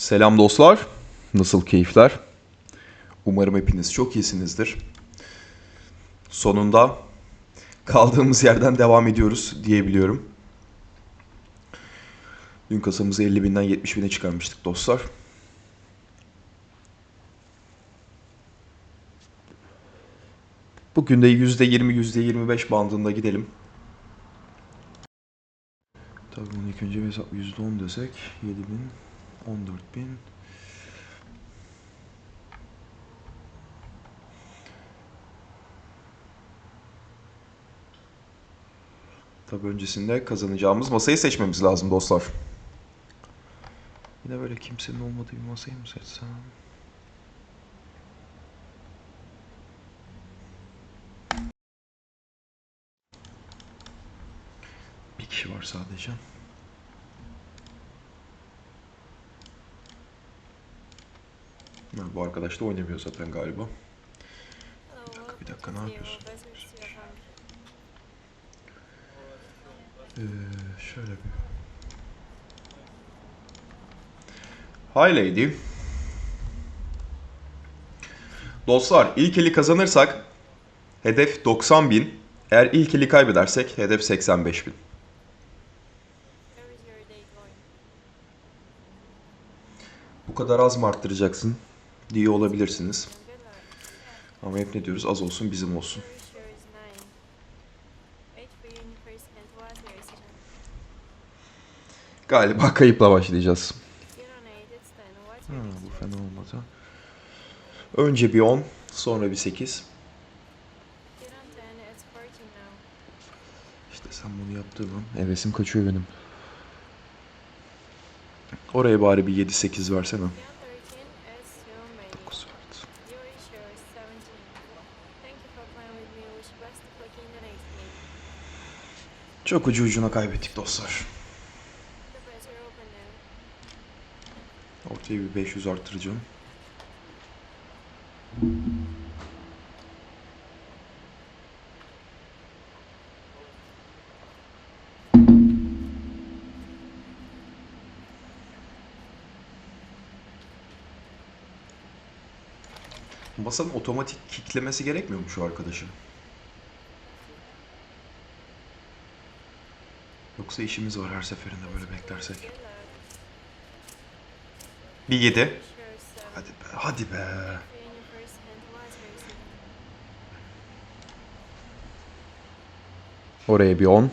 Selam dostlar. Nasıl keyifler? Umarım hepiniz çok iyisinizdir. Sonunda kaldığımız yerden devam ediyoruz diyebiliyorum. Dün kasamızı 50 binden 70 bine çıkarmıştık dostlar. Bugün de %20, %25 bandında gidelim. Tabii bunu ilk önce hesap %10 desek 7000, 14000. Tabii öncesinde kazanacağımız masayı seçmemiz lazım dostlar. Yine böyle kimsenin olmadığı bir masayı mı seçsem? Bir kişi var sadece. Ha, bu arkadaş da oynamıyor zaten galiba. Bir dakika, bir dakika, ne yapıyorsun? Ee, şöyle bir... Hi lady. Dostlar ilk eli kazanırsak hedef 90 bin. Eğer ilk eli kaybedersek hedef 85 bin. Bu kadar az mı arttıracaksın diye olabilirsiniz. Ama hep ne diyoruz az olsun bizim olsun. Galiba kayıpla başlayacağız. Ha, bu fena olmadı. Önce bir 10, sonra bir 8. İşte sen bunu yaptığın an hevesim kaçıyor benim. Oraya bari bir 7-8 versene. Çok ucu ucuna kaybettik dostlar. Ortaya bir 500 arttıracağım. Masanın otomatik kicklemesi gerekmiyor mu şu arkadaşı? Yoksa işimiz var her seferinde böyle beklersek. Bir 7. Hadi be, hadi be. Oraya bir 10.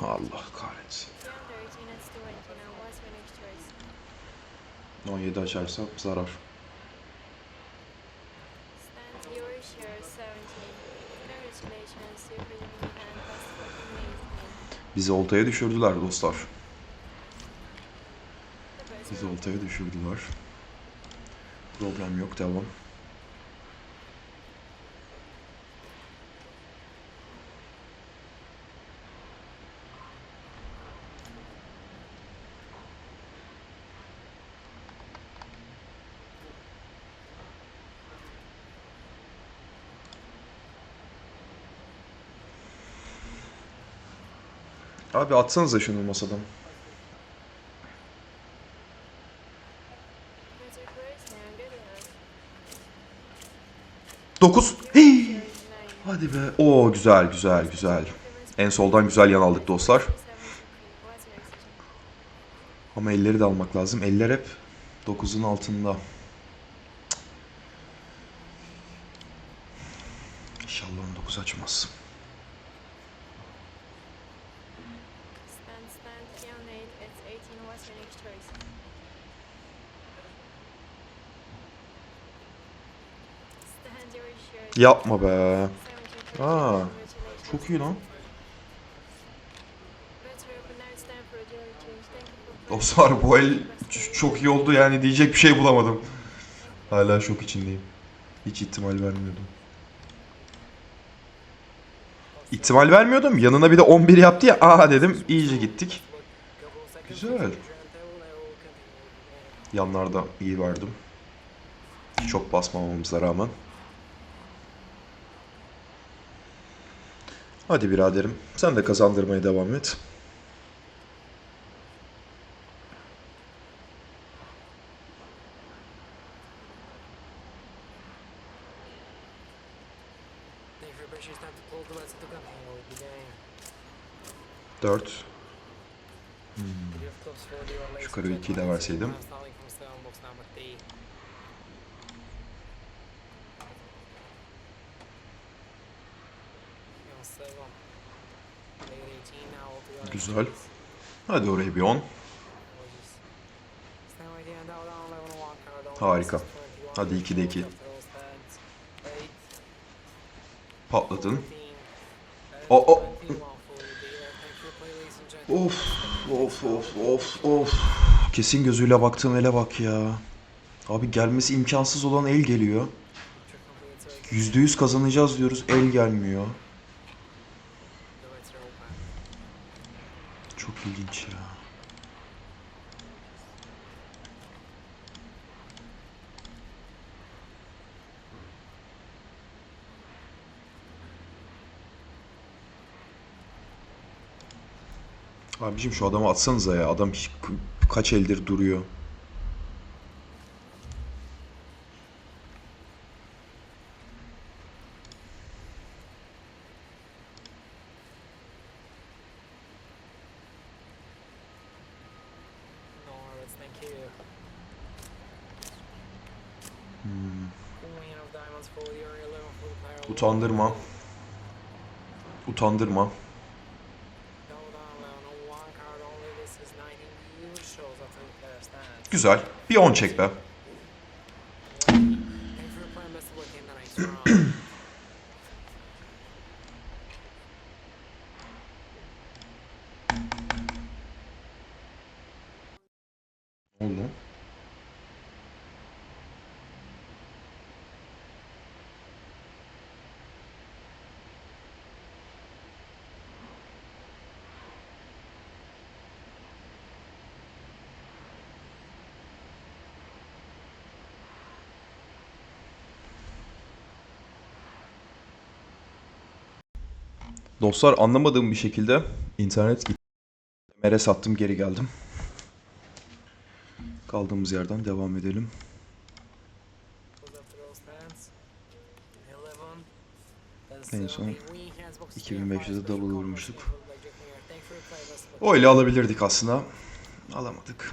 Allah kahretsin. 17 açarsam zarar. Bizi oltaya düşürdüler dostlar. Bizi oltaya düşürdüler. Problem yok devam. Abi atsanıza şunu masadan. 9. Hadi be. Oo güzel güzel güzel. En soldan güzel yan aldık dostlar. Ama elleri de almak lazım. Eller hep 9'un altında. İnşallah 19 açmaz. Yapma be. Aa, çok iyi lan. Dostlar bu el çok iyi oldu yani diyecek bir şey bulamadım. Hala şok içindeyim. Hiç ihtimal vermiyordum. İhtimal vermiyordum. Yanına bir de 11 yaptı ya. Aa dedim iyice gittik. Güzel. Yanlarda iyi verdim. Çok basmamamıza rağmen. Hadi biraderim sen de kazandırmaya devam et. Dört. Hmm. Şu karı 2'yi de verseydim. Güzel. Hadi oraya bir 10. Harika. Hadi 2'de 2. Patladın. O o. Of of of of of. Kesin gözüyle baktığım ele bak ya. Abi gelmesi imkansız olan el geliyor. %100 kazanacağız diyoruz. El gelmiyor. Abicim şu adamı atsanıza ya. Adam kaç eldir duruyor. Hmm. Utandırma. Utandırma. Güzel. Bir 10 çek be. Dostlar anlamadığım bir şekilde internet gitti. Mere sattım geri geldim. Kaldığımız yerden devam edelim. En son 2500'e double vurmuştuk. O alabilirdik aslında. Alamadık.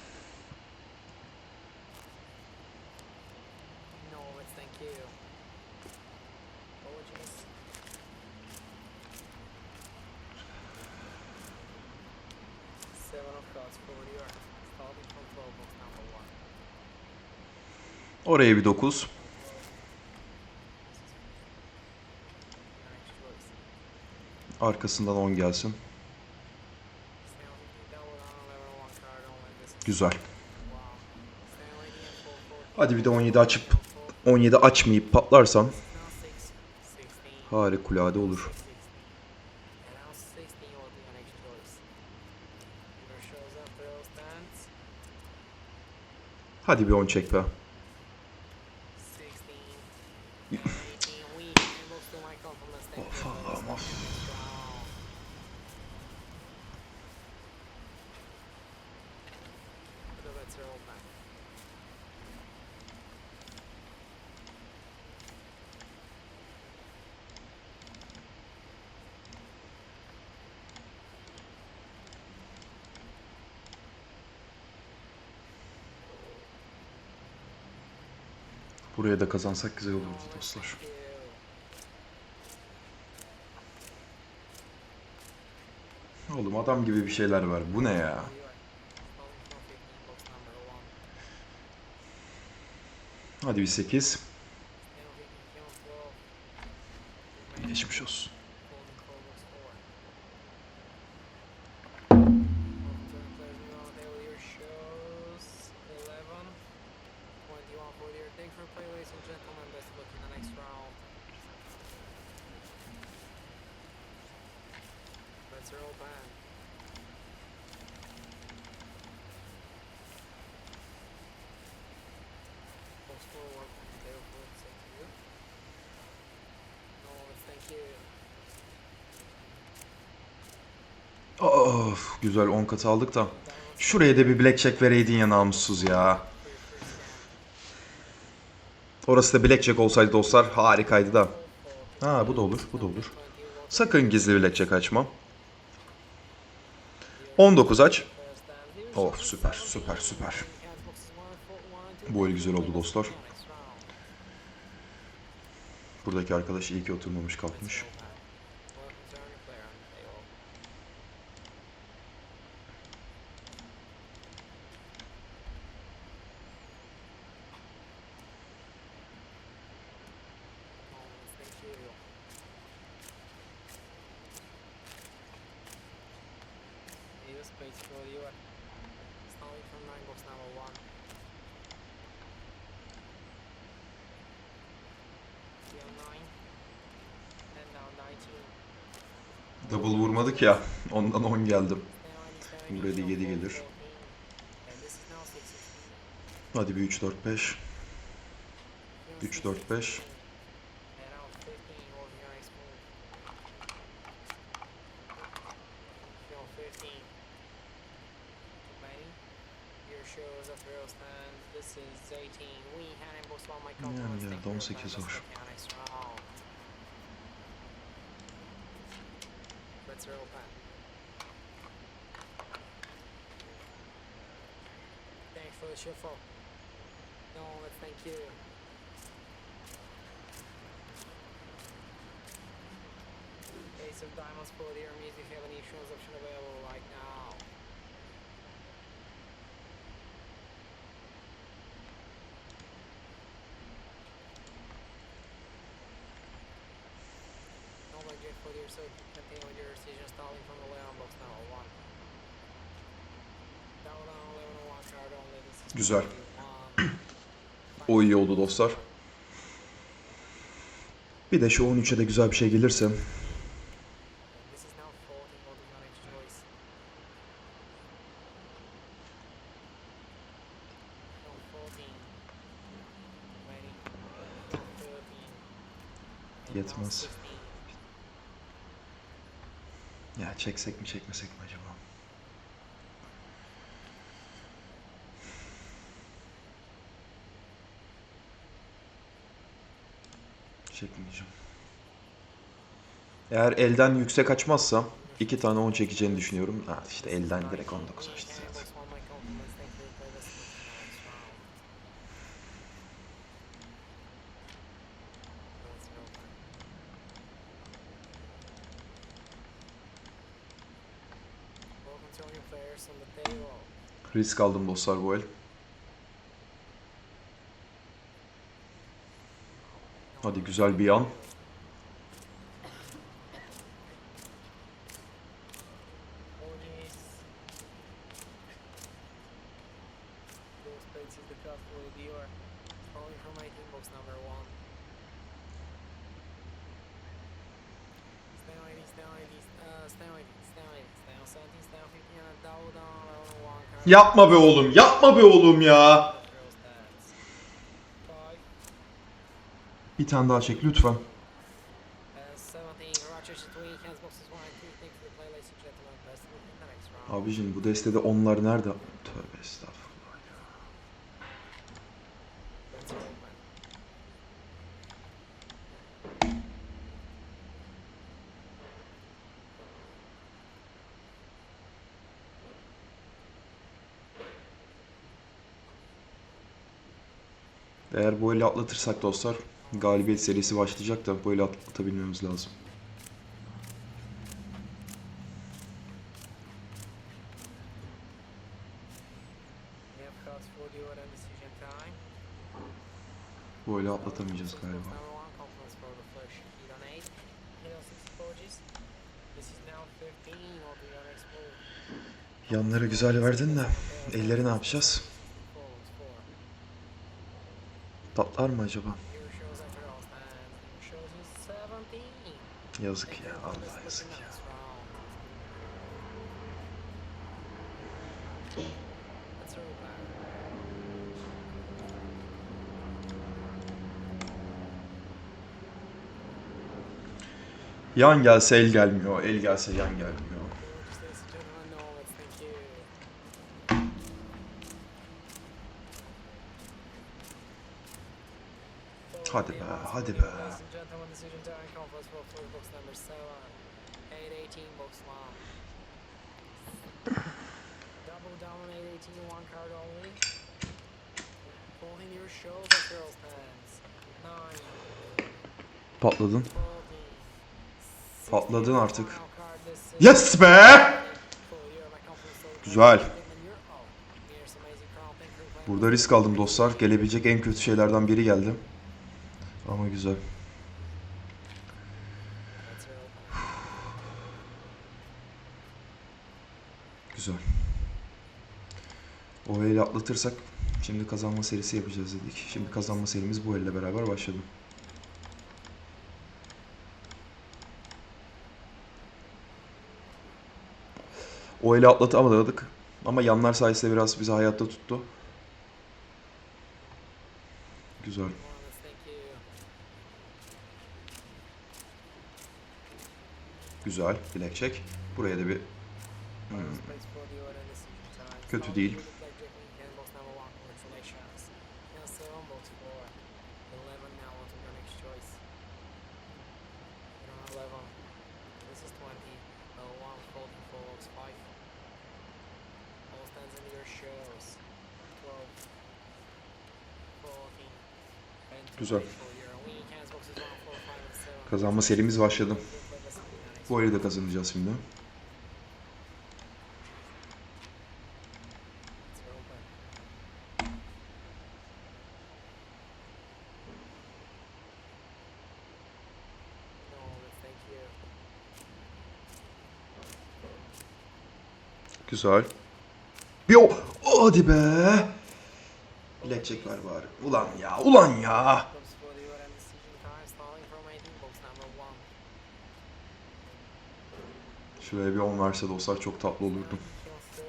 Buraya bir 9. Arkasından 10 gelsin. Güzel. Hadi bir de 17 açıp 17 açmayıp patlarsan harikulade olur. Hadi bir 10 çek be. Yeah. Buraya da kazansak güzel olurdu dostlar. Oğlum adam gibi bir şeyler var. Bu ne ya? You are falling from 15 box number one. Hadi bir 8. Stand 15 12. Geçmiş olsun. Of, güzel 10 katı aldık da. Şuraya da bir blackjack vereydin ya namussuz ya. Orası da blackjack olsaydı dostlar harikaydı da. Ha bu da olur, bu da olur. Sakın gizli blackjack açma. 19 aç. Of süper, süper, süper. Bu el güzel oldu dostlar. Buradaki arkadaş iyi ki oturmamış kalkmış. Vurmadık ya. Ondan 10 geldim. Buraya da yedi gelir. Hadi bir 3 4 5. 3 4 5. And now fifteen. What The. No, thank you. Ace of diamonds for the armies if you have any insurance option available right now. No budget for your so continue with your decision starting from the Leon Güzel. O iyi oldu dostlar. Bir de şu 13'e de güzel bir şey gelirse. This is now 14 what is your next choice? No, 14. 20. No, 13. And now Yetmez. 16. Ya çeksek mi çekmesek mi acaba? Çekmeyeceğim. Eğer elden yüksek açmazsa iki tane 10 çekeceğini düşünüyorum. Ha işte elden direkt 19 açtı zaten. That's one of my compliments. Hadi güzel bir yan. Ponies. Those plates is the cup for the dealer. Calling from 18 box number one. Stay on 80, stay on 80, stay on 80, stay on 80, stay on 17, stay on 15, and a double down on one card. Yapma be oğlum, yapma be oğlum ya. Luck in the next round. Abicim bu destede onlar nerede? Tövbe estağfurullah ya. Eğer bu eli atlatırsak dostlar galibiyet serisi başlayacak da eli atlatabilmemiz lazım. Eli atlatamayacağız galiba. Number one conference for the flesh. Hit on 8. Hit on 6 approaches. This is now 15 or the next move. Yanları güzel verdin de elleri ne yapacağız? Forwards 4. Tatlar mı acaba? Yazık ya Allah yazık ya. Yan gelse el gelmiyor, el gelse yan gelmiyor. Güzel. good. You're out. Here's amazing crown, thank you very Burada risk aldım dostlar. Gelebilecek en kötü şeylerden biri geldi. Ama güzel. Güzel. O eli atlatırsak şimdi kazanma serisi yapacağız dedik. Şimdi kazanma serimiz bu elle beraber başladı. O eli atlatamadık. Ama yanlar sayesinde biraz bizi hayatta tuttu. Güzel. Güzel. Blackjack. Buraya da bir hmm. Kötü değil. Güzel. 20 for your winning hands, boxes one, four, five, and seven. kazanma serimiz başladı. De kazanacağız şimdi. Güzel. Bir o... Hadi be! Blackjack ver bari. Ulan ya, ulan ya! Şuraya bir 10 verse dostlar çok tatlı olurdu. Heal 30. Too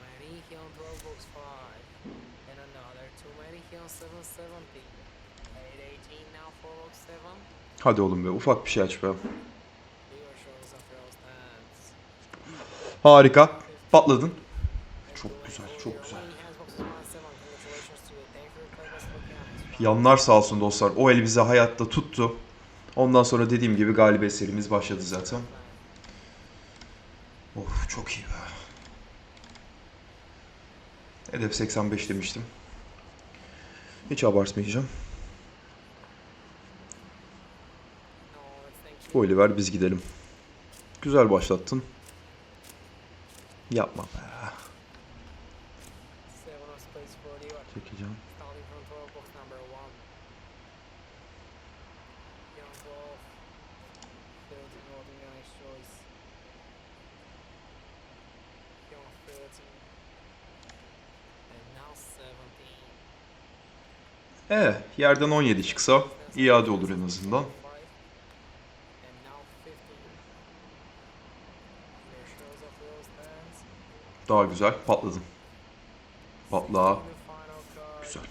many, heal 12, box 5. And another, too many, heal 770. 818 now for box 7. Hadi oğlum be, ufak bir şey aç be. Harika. Patladın. Çok güzel, çok güzel. Yanlar sağ olsun dostlar. O el bizi hayatta tuttu. Ondan sonra dediğim gibi galibiyet serimiz başladı zaten. Of çok iyi be. Hedef 85 demiştim. Hiç abartmayacağım. Bu eli ver biz gidelim. Güzel başlattın. Yapma be. Çekeceğim. E yerden 17 çıksa iade olur en azından. Daha güzel patladın. Patla. Güzel.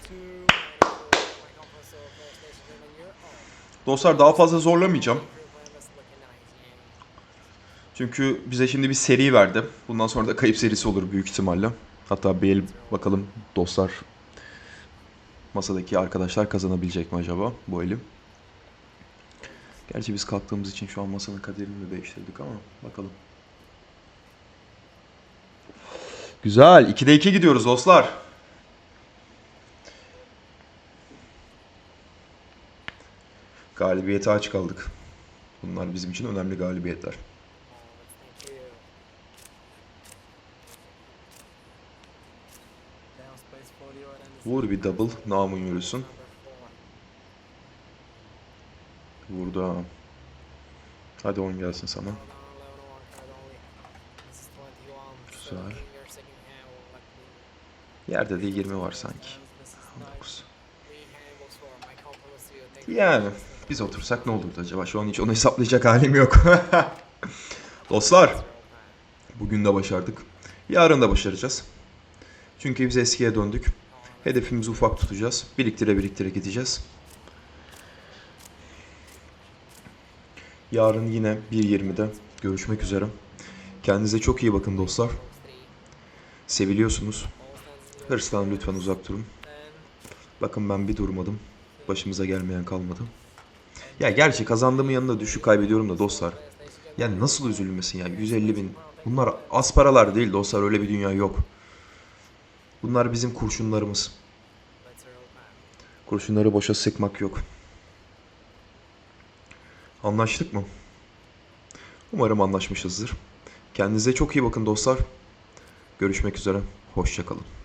Dostlar daha fazla zorlamayacağım. Çünkü bize şimdi bir seri verdi. Bundan sonra da kayıp serisi olur büyük ihtimalle. Hatta bir el bakalım dostlar masadaki arkadaşlar kazanabilecek mi acaba bu eli? Gerçi biz kalktığımız için şu an masanın kaderini de değiştirdik ama bakalım. Güzel. 2'de 2 gidiyoruz dostlar. Galibiyete aç kaldık. Bunlar bizim için önemli galibiyetler. Vur bir double. Namın yürüsün. ha. Hadi 10 gelsin sana. Hold on, level one card only. This is 21. Güzel. Yerde de 20 var sanki. This is nice. 19. Three handbooks for my compliments to you. Thank you. Yani biz otursak ne olurdu acaba? Şu an hiç onu hesaplayacak halim yok. Dostlar, bugün de başardık. Yarın da başaracağız. Çünkü biz eskiye döndük. Hedefimizi ufak tutacağız. Biriktire biriktire gideceğiz. Yarın yine 1.20'de görüşmek üzere. Kendinize çok iyi bakın dostlar. Seviliyorsunuz. Hırstan lütfen uzak durun. Bakın ben bir durmadım. Başımıza gelmeyen kalmadı. Ya gerçi kazandığımın yanında düşük kaybediyorum da dostlar. Yani nasıl üzülmesin ya 150 bin. Bunlar az paralar değil dostlar öyle bir dünya yok. Bunlar bizim kurşunlarımız. Kurşunları boşa sıkmak yok. Anlaştık mı? Umarım anlaşmışızdır. Kendinize çok iyi bakın dostlar. Görüşmek üzere. Hoşçakalın.